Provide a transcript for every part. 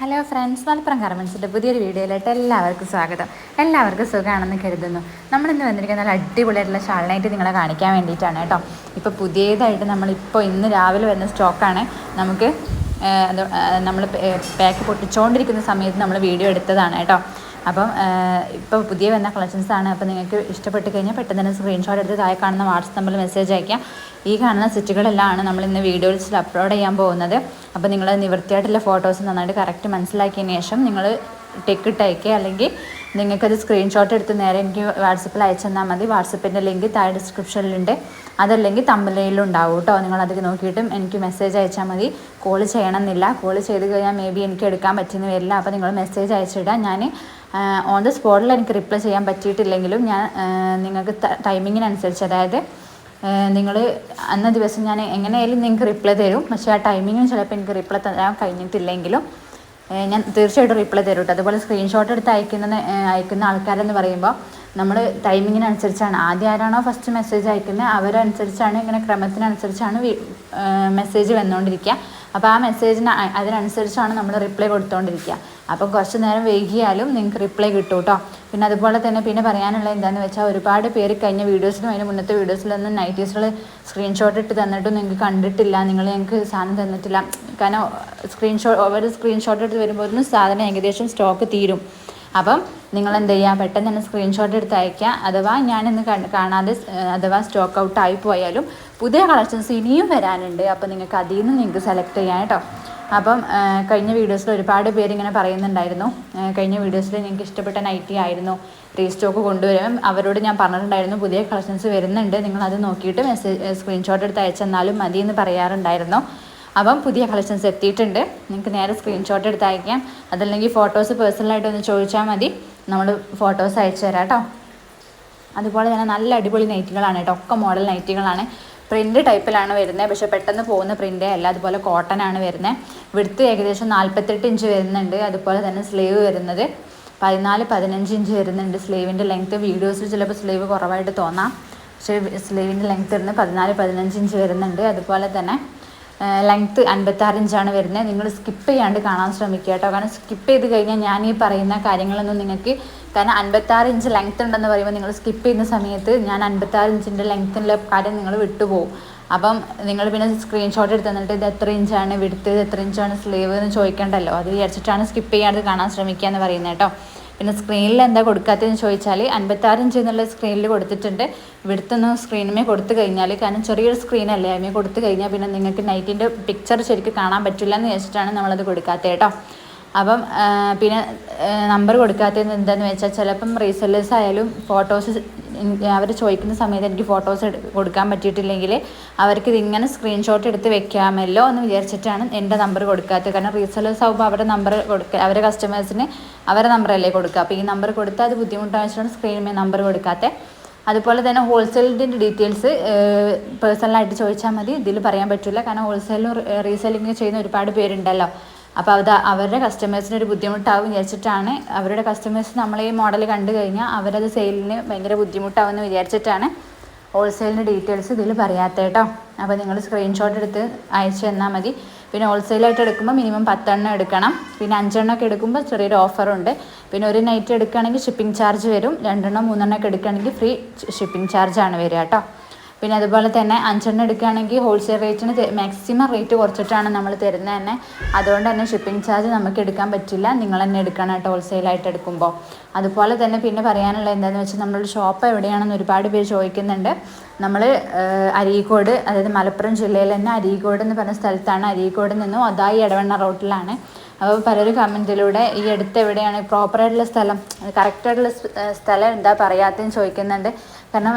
Hello friends Malappuram ഗാർമെൻസിന്റെ പുതിയൊരു വീഡിയോയിലോട്ട് എല്ലാവർക്കും സ്വാഗതം. എല്ലാവർക്കും സുഖമാണെന്ന് കരുതുന്നു. നമ്മളിന്ന് വന്നിരിക്കുന്ന നല്ല അടിപൊളിയായിട്ടുള്ള ഷാൾനൈറ്റ് നിങ്ങളെ കാണിക്കാൻ വേണ്ടിയിട്ടാണ് കേട്ടോ. ഇപ്പോൾ പുതിയതായിട്ട് നമ്മളിപ്പോൾ ഇന്ന് രാവിലെ വരുന്ന സ്റ്റോക്കാണ് നമുക്ക് നമ്മൾ പാക്ക് പൊട്ടിച്ചുകൊണ്ടിരിക്കുന്ന സമയത്ത് നമ്മൾ വീഡിയോ എടുത്തതാണ് കേട്ടോ. അപ്പം ഇപ്പോൾ പുതിയ വന്ന കളക്ഷൻസ് ആണ്. അപ്പോൾ നിങ്ങൾക്ക് ഇഷ്ടപ്പെട്ട് കഴിഞ്ഞാൽ പെട്ടെന്ന് തന്നെ സ്ക്രീൻഷോട്ട് എടുത്ത് താഴെ കാണുന്ന വാട്സപ്പ് നമ്പറിൽ മെസ്സേജ് അയക്കാം. ഈ കാണുന്ന സെറ്റുകളെല്ലാമാണ് നമ്മൾ ഇന്ന് വീഡിയോസിൽ അപ്ലോഡ് ചെയ്യാൻ പോകുന്നത്. അപ്പോൾ നിങ്ങൾ നിവൃത്തിയായിട്ടുള്ള ഫോട്ടോസ് നന്നായിട്ട് കറക്റ്റ് മനസ്സിലാക്കിയതിന് ശേഷം നിങ്ങൾ ടിക്കറ്റ് അയക്കുക അല്ലെങ്കിൽ നിങ്ങൾക്കത് സ്ക്രീൻഷോട്ട് എടുത്ത് നേരെ എനിക്ക് വാട്സപ്പിൽ അയച്ചു തന്നാൽ മതി. വാട്സപ്പിന്റെ ലിങ്ക് താഴെ ഡിസ്ക്രിപ്ഷനിലുണ്ട് അതല്ലെങ്കിൽ തമ്മിലയിലും ഉണ്ടാവും കേട്ടോ. നിങ്ങളത് നോക്കിയിട്ടും എനിക്ക് മെസ്സേജ് അയച്ചാൽ മതി. കോൾ ചെയ്യണമെന്നില്ല. കോൾ ചെയ്ത് കഴിഞ്ഞാൽ മേ ബി എനിക്ക് എടുക്കാൻ പറ്റുന്ന വരില്ല. അപ്പോൾ നിങ്ങൾ മെസ്സേജ് അയച്ചിടാം ഞാൻ ഓൺ ദ സ്പോട്ടിൽ എനിക്ക് റിപ്ലൈ ചെയ്യാൻ പറ്റിയിട്ടില്ലെങ്കിലും ഞാൻ നിങ്ങൾക്ക് ടൈമിങ്ങിനനുസരിച്ച് അതായത് നിങ്ങൾ അന്ന ദിവസം ഞാൻ എങ്ങനെയായാലും നിങ്ങൾക്ക് റിപ്ലൈ തരും. പക്ഷേ ആ ടൈമിങ്ങിന് ചിലപ്പോൾ എനിക്ക് റിപ്ലൈ തരാൻ കഴിഞ്ഞിട്ടില്ലെങ്കിലും ഞാൻ തീർച്ചയായിട്ടും റിപ്ലൈ തരും കേട്ടോ അതുപോലെ സ്ക്രീൻഷോട്ട് എടുത്ത് അയക്കുന്ന അയക്കുന്ന ആൾക്കാരെന്ന് പറയുമ്പോൾ നമ്മൾ ടൈമിങ്ങിനനുസരിച്ചാണ് ആദ്യം ആരാണോ ഫസ്റ്റ് മെസ്സേജ് അയക്കുന്നത് അവരനുസരിച്ചാണ് ഇങ്ങനെ ക്രമത്തിനനുസരിച്ചാണ് മെസ്സേജ് വന്നുകൊണ്ടിരിക്കുക അപ്പോൾ ആ മെസ്സേജിന് അതിനനുസരിച്ചാണ് നമ്മൾ റിപ്ലൈ കൊടുത്തുകൊണ്ടിരിക്കുക അപ്പം കുറച്ച് നേരം വൈകിയാലും നിങ്ങൾക്ക് റിപ്ലൈ കിട്ടും കേട്ടോ പിന്നെ അതുപോലെ തന്നെ പിന്നെ പറയാനുള്ളത് എന്താണെന്ന് വെച്ചാൽ ഒരുപാട് പേര് കഴിഞ്ഞ വീഡിയോസിലും അതിന് മുന്നത്തെ വീഡിയോസിലൊന്നും നൈറ്റീസുകൾ സ്ക്രീൻഷോട്ട് ഇട്ട് തന്നിട്ടും നിങ്ങൾക്ക് കണ്ടിട്ടില്ല. നിങ്ങൾ ഞങ്ങൾക്ക് സാധനം തന്നിട്ടില്ല. കാരണം സ്ക്രീൻഷോട്ട് ഓവർ സ്ക്രീൻഷോട്ട് എടുത്ത് വരുമ്പോഴും സാധനം ഏകദേശം സ്റ്റോക്ക് തീരും. അപ്പം നിങ്ങൾ എന്ത് ചെയ്യുക പെട്ടെന്ന് തന്നെ സ്ക്രീൻഷോട്ട് എടുത്ത് അയക്കുക അഥവാ ഞാനിന്ന് കാണാതെ അഥവാ സ്റ്റോക്ക് ഔട്ട് ആയി പോയാലും പുതിയ കളക്ഷൻസ് ഇനിയും വരാനുണ്ട്. അപ്പോൾ നിങ്ങൾക്ക് അതിൽ നിന്ന് നിങ്ങൾക്ക് സെലക്ട് ചെയ്യാം കേട്ടോ. അപ്പം കഴിഞ്ഞ വീഡിയോസിൽ ഒരുപാട് പേര് ഇങ്ങനെ പറയുന്നുണ്ടായിരുന്നു. കഴിഞ്ഞ വീഡിയോസിൽ നിങ്ങൾക്ക് ഇഷ്ടപ്പെട്ട നൈറ്റി ആയിരുന്നു. റീസ്റ്റോക്ക് കൊണ്ടുവരും അവരോട് ഞാൻ പറഞ്ഞിട്ടുണ്ടായിരുന്നു പുതിയ കളക്ഷൻസ് വരുന്നുണ്ട്. നിങ്ങൾ അത് നോക്കിയിട്ട് മെസ്സേജ് സ്ക്രീൻഷോട്ട് എടുത്ത് അയച്ചെന്നാലും മതി എന്ന് പറയാറുണ്ടായിരുന്നു. അപ്പം പുതിയ കളക്ഷൻസ് എത്തിയിട്ടുണ്ട്. നിങ്ങൾക്ക് നേരെ സ്ക്രീൻഷോട്ട് എടുത്ത് അയക്കാം. അതല്ലെങ്കിൽ ഫോട്ടോസ് പേഴ്സണലായിട്ട് ഒന്ന് ചോദിച്ചാൽ മതി. നമ്മൾ ഫോട്ടോസ് അയച്ചു തരാം കേട്ടോ. അതുപോലെ തന്നെ നല്ല അടിപൊളി നൈറ്റികളാണ് കേട്ടോ. ഒക്കെ മോഡൽ നൈറ്റികളാണ് പ്രിന്റ് ടൈപ്പിലാണ് വരുന്നത്. പക്ഷെ പെട്ടെന്ന് പോകുന്ന പ്രിന്റേ അല്ല. അതുപോലെ കോട്ടൺ ആണ് വരുന്നത്. വിടുത്ത് ഏകദേശം നാൽപ്പത്തെട്ട് ഇഞ്ച് വരുന്നുണ്ട്. അതുപോലെ തന്നെ സ്ലീവ് വരുന്നത്. പതിനാല് പതിനഞ്ച് ഇഞ്ച് വരുന്നുണ്ട്. സ്ലീവിന്റെ ലെങ്ത്ത് വീഡിയോസിൽ ചിലപ്പോൾ സ്ലീവ് കുറവായിട്ട് തോന്നാം. പക്ഷേ സ്ലീവിന്റെ ലെങ്ത്ത് വരുന്നത് പതിനാല് പതിനഞ്ച് ഇഞ്ച് വരുന്നുണ്ട്. അതുപോലെ തന്നെ ലെങ്ത്ത് അൻപത്താറ് ഇഞ്ചാണ് വരുന്നത്. നിങ്ങൾ സ്കിപ്പ് ചെയ്യാണ്ട് കാണാൻ ശ്രമിക്കുക കേട്ടോ. കാരണം സ്കിപ്പ് ചെയ്ത് കഴിഞ്ഞാൽ ഞാൻ ഈ പറയുന്ന കാര്യങ്ങളൊന്നും നിങ്ങൾക്ക് കാരണം അൻപത്താറ് ഇഞ്ച് ലെങ്ത്ത് ഉണ്ടെന്ന് പറയുമ്പോൾ നിങ്ങൾ സ്കിപ്പ് ചെയ്യുന്ന സമയത്ത് ഞാൻ അൻപത്താറ് ഇഞ്ചിന്റെ ലെങ്ത്തിന്റെ കാര്യം നിങ്ങൾ വിട്ടുപോകും. അപ്പം നിങ്ങൾ പിന്നെ സ്ക്രീൻഷോട്ട് എടുത്ത് തന്നിട്ട് ഇത് എത്ര ഇഞ്ചാണ് വിടുത്ത് എത്ര ഇഞ്ചാണ് സ്ലീവ് എന്ന് ചോദിക്കണ്ടല്ലോ. അത് വിചാരിച്ചിട്ടാണ് സ്കിപ്പ് ചെയ്യാണ്ട് കാണാൻ ശ്രമിക്കുക എന്ന് പറയുന്നത് കേട്ടോ. പിന്നെ സ്ക്രീനിൽ എന്താ കൊടുക്കാത്തതെന്ന് ചോദിച്ചാൽ അൻപത്താറ് ഇഞ്ച് എന്നുള്ള സ്ക്രീനിൽ കൊടുത്തിട്ടുണ്ട്. ഇവിടുത്തൊന്ന് സ്ക്രീനുമേ കൊടുത്തു കഴിഞ്ഞാൽ കാരണം ചെറിയൊരു സ്ക്രീനല്ലേ അതിമേ കൊടുത്തു കഴിഞ്ഞാൽ പിന്നെ നിങ്ങൾക്ക് നൈറ്റിന്റെ പിക്ചർ ശരിക്കും കാണാൻ പറ്റില്ല എന്ന് വെച്ചിട്ടാണ് നമ്മളത് കൊടുക്കാത്തത് കേട്ടോ അപ്പം പിന്നെ നമ്പർ കൊടുക്കാത്തത് എന്താണെന്ന് വെച്ചാൽ ചിലപ്പം റീസെല്ലേഴ്സ് ആയാലും ഫോട്ടോസ് അവർ ചോദിക്കുന്ന സമയത്ത് എനിക്ക് ഫോട്ടോസ് കൊടുക്കാൻ പറ്റിയിട്ടില്ലെങ്കിൽ അവർക്ക് ഇതിങ്ങനെ സ്ക്രീൻഷോട്ട് എടുത്ത് വെക്കാമല്ലോ എന്ന് വിചാരിച്ചിട്ടാണ് എന്റെ നമ്പർ കൊടുക്കാത്തത്. കാരണം റീസെല്ലേഴ്സ് ആകുമ്പോൾ അവരുടെ നമ്പർ കൊടുക്കുക അവരുടെ കസ്റ്റമേഴ്സിന് അവരുടെ നമ്പറല്ലേ കൊടുക്കുക. അപ്പോൾ ഈ നമ്പർ കൊടുത്താൽ അത് ബുദ്ധിമുട്ടാണെന്ന് വെച്ചിട്ടാണ് സ്ക്രീനിൽ നമ്പർ കൊടുക്കാത്തത്. അതുപോലെ തന്നെ ഹോൾസെയിലിന്റെ ഡീറ്റെയിൽസ് പേഴ്സണലായിട്ട് ചോദിച്ചാൽ മതി. ഇതിൽ പറയാൻ പറ്റില്ല. കാരണം ഹോൾസെയിലും റീസെല്ലിങ് ചെയ്യുന്ന ഒരുപാട് പേരുണ്ടല്ലോ. അപ്പോൾ അത് അവരുടെ കസ്റ്റമേഴ്സിന് ഒരു ബുദ്ധിമുട്ടാവും വിചാരിച്ചിട്ടാണ് അവരുടെ കസ്റ്റമേഴ്സ് നമ്മൾ ഈ മോഡൽ കണ്ടു കഴിഞ്ഞാൽ അവരത് സെയിലിന് ഭയങ്കര ബുദ്ധിമുട്ടാവുമെന്ന് വിചാരിച്ചിട്ടാണ് ഹോൾസെയിലിന്റെ ഡീറ്റെയിൽസ് ഇതിൽ പറയാത്ത കേട്ടോ. അപ്പോൾ നിങ്ങൾ സ്ക്രീൻഷോട്ട് എടുത്ത് അയച്ചു തന്നാൽ മതി. പിന്നെ ഹോൾസെയിലായിട്ട് എടുക്കുമ്പോൾ മിനിമം പത്തെണ്ണം എടുക്കണം. പിന്നെ അഞ്ചെണ്ണം ഒക്കെ എടുക്കുമ്പോൾ ചെറിയൊരു ഓഫറുണ്ട് പിന്നെ ഒരു നൈറ്റ് എടുക്കുകയാണെങ്കിൽ ഷിപ്പിംഗ് ചാർജ് വരും. രണ്ടെണ്ണം മൂന്നെണ്ണം ഒക്കെ എടുക്കുകയാണെങ്കിൽ ഫ്രീ ഷിപ്പിംഗ് ചാർജാണ് വരിക കേട്ടോ. പിന്നെ അതുപോലെ തന്നെ അഞ്ചെണ്ണം എടുക്കുകയാണെങ്കിൽ ഹോൾസെയിൽ റേറ്റിന് മാക്സിമം റേറ്റ് കുറച്ചിട്ടാണ് നമ്മൾ തരുന്നത് തന്നെ. അതുകൊണ്ട് തന്നെ ഷിപ്പിംഗ് ചാർജ് നമുക്ക് എടുക്കാൻ പറ്റില്ല. നിങ്ങൾ തന്നെ എടുക്കണം കേട്ടോ ഹോൾസെയിലായിട്ട് എടുക്കുമ്പോൾ. അതുപോലെ തന്നെ പിന്നെ പറയാനുള്ളത് എന്താണെന്ന് വെച്ചാൽ നമ്മളുടെ ഷോപ്പ് എവിടെയാണെന്ന് ഒരുപാട് പേര് ചോദിക്കുന്നുണ്ട്. നമ്മൾ അരീക്കോട് അതായത് മലപ്പുറം ജില്ലയിൽ തന്നെ അരീക്കോട് എന്ന് പറഞ്ഞ സ്ഥലത്താണ് അരീക്കോട് നിന്നും അതായി ഇടവണ്ണ റോട്ടിലാണ് അപ്പോൾ പലരും കമന്റിലൂടെ ഈ അടുത്ത് എവിടെയാണ് പ്രോപ്പറായിട്ടുള്ള സ്ഥലം കറക്റ്റായിട്ടുള്ള സ്ഥലം എന്താ പറയാത്തതെന്ന് ചോദിക്കുന്നുണ്ട്. കാരണം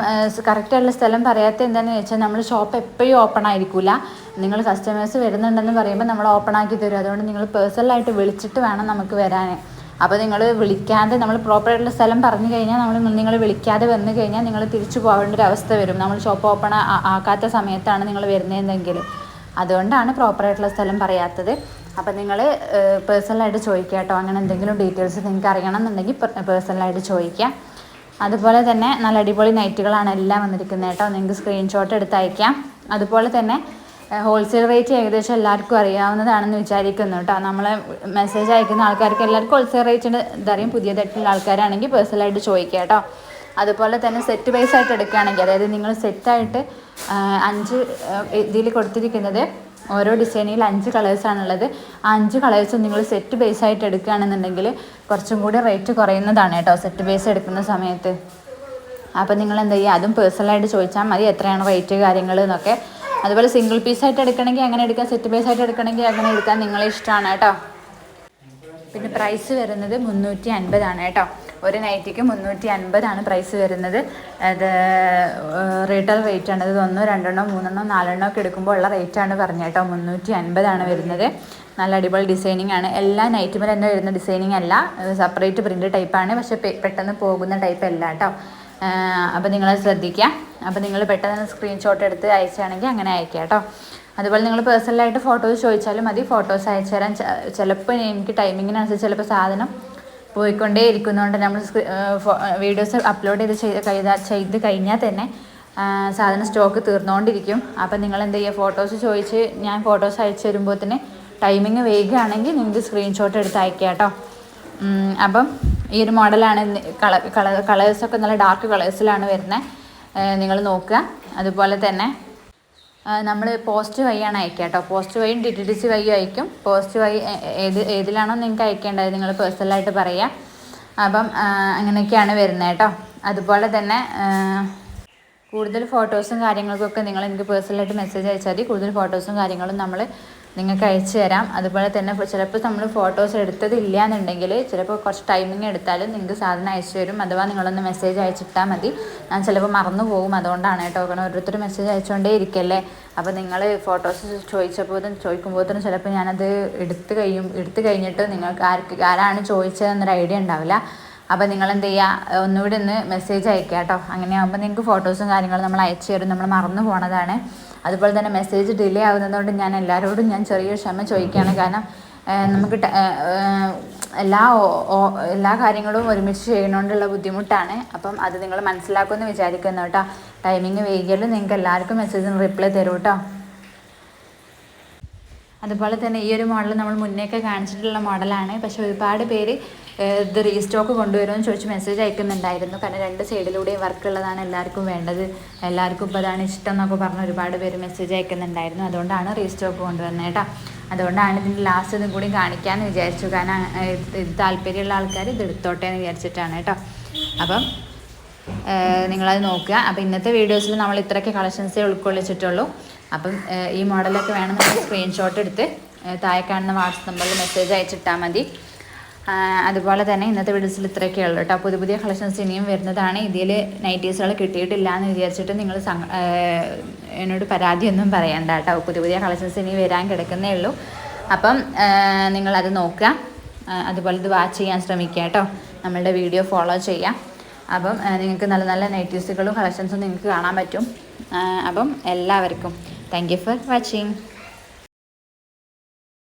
കറക്റ്റായിട്ടുള്ള സ്ഥലം പറയാത്ത എന്താണെന്ന് വെച്ചാൽ നമ്മൾ ഷോപ്പ് എപ്പോഴും ഓപ്പൺ ആയിരിക്കില്ല നിങ്ങൾ കസ്റ്റമേഴ്സ് വരുന്നുണ്ടെന്ന് പറയുമ്പോൾ നമ്മൾ ഓപ്പൺ ആക്കി തരും. അതുകൊണ്ട് നിങ്ങൾ പേഴ്സണലായിട്ട് വിളിച്ചിട്ട് വേണം നമുക്ക് വരാൻ. അപ്പോൾ നിങ്ങൾ വിളിക്കാതെ നമ്മൾ പ്രോപ്പറായിട്ടുള്ള സ്ഥലം പറഞ്ഞു കഴിഞ്ഞാൽ നമ്മൾ നിങ്ങൾ വിളിക്കാതെ വന്നു കഴിഞ്ഞാൽ നിങ്ങൾ തിരിച്ചു പോകേണ്ട ഒരു അവസ്ഥ വരും. നമ്മൾ ഷോപ്പ് ഓപ്പൺ ആക്കാത്ത സമയത്താണ് നിങ്ങൾ വരുന്നതെങ്കിൽ അതുകൊണ്ടാണ് പ്രോപ്പറായിട്ടുള്ള സ്ഥലം പറയാത്തത്. അപ്പം നിങ്ങൾ പേഴ്സണലായിട്ട് ചോദിക്കുക കേട്ടോ. അങ്ങനെ എന്തെങ്കിലും ഡീറ്റെയിൽസ് നിങ്ങൾക്ക് അറിയണം എന്നുണ്ടെങ്കിൽ പേഴ്സണലായിട്ട് ചോദിക്കുക. അതുപോലെ തന്നെ നല്ല അടിപൊളി നൈറ്റുകളാണ് എല്ലാം വന്നിരിക്കുന്നത് കേട്ടോ. നിങ്ങൾക്ക് സ്ക്രീൻഷോട്ട് എടുത്ത് അയക്കാം. അതുപോലെ തന്നെ ഹോൾസെയിൽ റേറ്റ് ഏകദേശം എല്ലാവർക്കും അറിയാവുന്നതാണെന്ന് വിചാരിക്കുന്നു കേട്ടോ. നമ്മൾ മെസ്സേജ് അയക്കുന്ന ആൾക്കാർക്ക് എല്ലാവർക്കും ഹോൾസെയിൽ റേറ്റിന്റെ ഇതറിയും. പുതിയതായിട്ടുള്ള ആൾക്കാരാണെങ്കിൽ പേഴ്സണലായിട്ട് ചോദിക്കുക കേട്ടോ. അതുപോലെ തന്നെ സെറ്റ് വൈസ് ആയിട്ട് എടുക്കുകയാണെങ്കിൽ അതായത് നിങ്ങൾ സെറ്റായിട്ട് അഞ്ച് ഇതിൽ കൊടുത്തിരിക്കുന്നത് ഓരോ ഡിസൈനിൽ അഞ്ച് കളേഴ്സാണുള്ളത് ആ അഞ്ച് കളേഴ്സും നിങ്ങൾ സെറ്റ് ബേസ് ആയിട്ട് എടുക്കുകയാണെന്നുണ്ടെങ്കിൽ കുറച്ചും കൂടി റേറ്റ് കുറയുന്നതാണ് കേട്ടോ സെറ്റ് ബേസ് എടുക്കുന്ന സമയത്ത്. അപ്പോൾ നിങ്ങൾ എന്താ ചെയ്യുക അതും പേഴ്സണലായിട്ട് ചോദിച്ചാൽ മതി എത്രയാണ് റേറ്റ് കാര്യങ്ങൾ എന്നൊക്കെ. അതുപോലെ സിംഗിൾ പീസ് ആയിട്ട് എടുക്കണമെങ്കിൽ അങ്ങനെ എടുക്കാം സെറ്റ് ബേസ് ആയിട്ട് എടുക്കണമെങ്കിൽ അങ്ങനെ എടുക്കാം നിങ്ങളെ ഇഷ്ടമാണ് കേട്ടോ. പിന്നെ പ്രൈസ് വരുന്നത് മുന്നൂറ്റി അൻപതാണ് കേട്ടോ. ഒരു നൈറ്റിക്ക് മുന്നൂറ്റി അൻപതാണ് പ്രൈസ് വരുന്നത്. അത് റീറ്റെയിൽ റേറ്റ് ആണ്. ഇത് ഒന്നോ രണ്ടെണ്ണോ മൂന്നെണ്ണോ നാലെണ്ണോ ഒക്കെ എടുക്കുമ്പോൾ ഉള്ള റേറ്റാണ് പറഞ്ഞത് കേട്ടോ. മുന്നൂറ്റി അൻപതാണ് വരുന്നത്. നല്ല അടിപൊളി ഡിസൈനിങ് ആണ്. എല്ലാ നൈറ്റുമ്പോൾ തന്നെ വരുന്ന ഡിസൈനിങ് അല്ല. സെപ്പറേറ്റ് പ്രിന്റ് ടൈപ്പാണ് പക്ഷേ പെട്ടെന്ന് പോകുന്ന ടൈപ്പ് അല്ല കേട്ടോ. അപ്പോൾ നിങ്ങൾ ശ്രദ്ധിക്കുക അപ്പോൾ നിങ്ങൾ പെട്ടെന്ന് സ്ക്രീൻഷോട്ട് എടുത്ത് അയച്ചാണെങ്കിൽ അങ്ങനെ അയക്കുക കേട്ടോ. അതുപോലെ നിങ്ങൾ പേഴ്സണലായിട്ട് ഫോട്ടോസ് ചോദിച്ചാലും മതി. ഫോട്ടോസ് അയച്ചു തരാൻ ചിലപ്പോൾ എനിക്ക് ടൈമിങ്ങിനനുസരിച്ച് ചിലപ്പോൾ സാധനം പോയിക്കൊണ്ടേ ഇരിക്കുന്നതുകൊണ്ട് നമ്മൾ വീഡിയോസ് അപ്ലോഡ് ചെയ്ത് ചെയ്ത് ചെയ്ത് കഴിഞ്ഞാൽ തന്നെ സാധനം സ്റ്റോക്ക് തീർന്നുകൊണ്ടിരിക്കും അപ്പം നിങ്ങൾ എന്ത് ചെയ്യുക ഫോട്ടോസ് ചോദിച്ച് ഞാൻ ഫോട്ടോസ് അയച്ചു തരുമ്പോൾ തന്നെ ടൈമിങ് വേഗമാണെങ്കിൽ നിങ്ങൾക്ക് സ്ക്രീൻഷോട്ട് എടുത്ത് അയക്കുക കേട്ടോ അപ്പം ഈ ഒരു മോഡലാണ് കള കള കളേഴ്സൊക്കെ നല്ല ഡാർക്ക് കളേഴ്സിലാണ് വരുന്നത് നിങ്ങൾ നോക്കുക അതുപോലെ തന്നെ നമ്മൾ പോസ്റ്റ് വഴിയാണ് അയക്കുക കേട്ടോ പോസ്റ്റ് വഴിയും ഡി ടി ഡി സി വഴിയും അയക്കും. പോസ്റ്റ് വഴി ഏത് ഏതിലാണോ നിങ്ങൾക്ക് അയക്കേണ്ടത് നിങ്ങൾ പേഴ്സണലായിട്ട് പറയുക അപ്പം അങ്ങനെയൊക്കെയാണ് വരുന്നത് കേട്ടോ. അതുപോലെ തന്നെ കൂടുതൽ ഫോട്ടോസും കാര്യങ്ങൾക്കൊക്കെ നിങ്ങൾ എനിക്ക് പേഴ്സണലായിട്ട് മെസ്സേജ് അയച്ചാൽ മതി. കൂടുതൽ ഫോട്ടോസും കാര്യങ്ങളും നമ്മൾ നിങ്ങൾക്ക് അയച്ചു തരാം. അതുപോലെ തന്നെ ചിലപ്പോൾ നമ്മൾ ഫോട്ടോസ് എടുത്തതില്ല എന്നുണ്ടെങ്കിൽ ചിലപ്പോൾ കുറച്ച് ടൈമിങ് എടുത്താലും നിങ്ങൾക്ക് സാധനം അയച്ചു തരും. അഥവാ നിങ്ങളൊന്ന് മെസ്സേജ് അയച്ചിട്ടാൽ മതി. ഞാൻ ചിലപ്പോൾ മറന്നു പോകും. അതുകൊണ്ടാണ് കേട്ടോ കാരണം ഓരോരുത്തർ മെസ്സേജ് അയച്ചുകൊണ്ടേ ഇരിക്കല്ലേ. അപ്പോൾ നിങ്ങൾ ഫോട്ടോസ് ചോദിച്ചപ്പോഴും ചോദിക്കുമ്പോഴത്തേനും ചിലപ്പോൾ ഞാനത് എടുത്ത് കഴിയും എടുത്ത് കഴിഞ്ഞിട്ട് നിങ്ങൾക്ക് ആർക്ക് ആരാണ് ചോദിച്ചതെന്നൊരു ഐഡിയ ഉണ്ടാവില്ല. അപ്പോൾ നിങ്ങൾ എന്ത് ചെയ്യുക ഒന്നുകൂടി ഒന്ന് മെസ്സേജ് അയക്കുക കേട്ടോ. അങ്ങനെയാകുമ്പോൾ നിങ്ങൾക്ക് ഫോട്ടോസും കാര്യങ്ങളും നമ്മൾ അയച്ചു തരും. നമ്മൾ മറന്നു പോണതാണ്. അതുപോലെ തന്നെ മെസ്സേജ് ഡിലേ ആകുന്നതുകൊണ്ട് ഞാൻ എല്ലാവരോടും ഞാൻ ചെറിയൊരു ക്ഷമ ചോദിക്കുകയാണ്. കാരണം നമുക്ക് എല്ലാ എല്ലാ കാര്യങ്ങളും ഒരുമിച്ച് ചെയ്യണോണ്ടുള്ള ബുദ്ധിമുട്ടാണ്. അപ്പം അത് നിങ്ങൾ മനസ്സിലാക്കുമെന്ന് വിചാരിക്കുന്നു കേട്ടോ. ടൈമിങ് വൈകിയാലും നിങ്ങൾക്ക് എല്ലാവർക്കും മെസ്സേജിന് റിപ്ലൈ തരും കേട്ടോ അതുപോലെ തന്നെ ഈ ഒരു മോഡൽ നമ്മൾ മുന്നേയൊക്കെ കാണിച്ചിട്ടുള്ള മോഡലാണ് പക്ഷെ ഒരുപാട് പേര് ഇത് റീസ്റ്റോക്ക് കൊണ്ടുവരുമെന്ന് ചോദിച്ച് മെസ്സേജ് അയക്കുന്നുണ്ടായിരുന്നു. കാരണം രണ്ട് സൈഡിലൂടെയും വർക്ക് ഉള്ളതാണ് എല്ലാവർക്കും വേണ്ടത്. എല്ലാവർക്കും ഇപ്പോൾ അതാണ് ഇഷ്ടം എന്നൊക്കെ പറഞ്ഞ് ഒരുപാട് പേര് മെസ്സേജ് അയക്കുന്നുണ്ടായിരുന്നു. അതുകൊണ്ടാണ് റീസ്റ്റോക്ക് കൊണ്ടുവന്നത് കേട്ടോ. അതുകൊണ്ടാണ് ഇതിന്റെ ലാസ്റ്റ് ഇതും കൂടി കാണിക്കാമെന്ന് വിചാരിച്ചു. കാരണം ഇത് താല്പര്യമുള്ള ആൾക്കാർ ഇത് എടുത്തോട്ടെ എന്ന് വിചാരിച്ചിട്ടാണ് കേട്ടോ. അപ്പം നിങ്ങളത് നോക്കുക. അപ്പോൾ ഇന്നത്തെ വീഡിയോസിൽ നമ്മൾ ഇത്രയൊക്കെ കളക്ഷൻസേ ഉൾക്കൊള്ളിച്ചിട്ടുള്ളൂ. അപ്പം ഈ മോഡലൊക്കെ വേണമെന്നുണ്ടെങ്കിൽ സ്ക്രീൻഷോട്ട് എടുത്ത് താഴെ കാണുന്ന വാട്സപ്പ് നമ്പറിൽ മെസ്സേജ് അയച്ചിട്ടാൽ മതി. അതുപോലെ തന്നെ ഇന്നത്തെ വീഡിയോസിൽ ഇത്രയൊക്കെ ഉള്ളൂ കേട്ടോ. പുതിയ പുതിയ കളക്ഷൻസ് ഇനിയും വരുന്നതാണ്. ഇതിൽ നൈറ്റീസുകൾ കിട്ടിയിട്ടില്ല എന്ന് വിചാരിച്ചിട്ട് നിങ്ങൾ എന്നോട് പരാതിയൊന്നും പറയണ്ട കേട്ടോ. പുതിയ പുതിയ കളക്ഷൻസ് ഇനി വരാൻ കിടക്കുന്നേ ഉള്ളൂ. അപ്പം നിങ്ങളത് നോക്കുക. അതുപോലെ ഇത് വാച്ച് ചെയ്യാൻ ശ്രമിക്കുക കേട്ടോ. നമ്മളുടെ വീഡിയോ ഫോളോ ചെയ്യാം അപ്പം നിങ്ങൾക്ക് നല്ല നല്ല നൈറ്റീസുകളും കളക്ഷൻസും നിങ്ങൾക്ക് കാണാൻ പറ്റും. അപ്പം എല്ലാവർക്കും താങ്ക് യു ഫോർ വാച്ചിങ്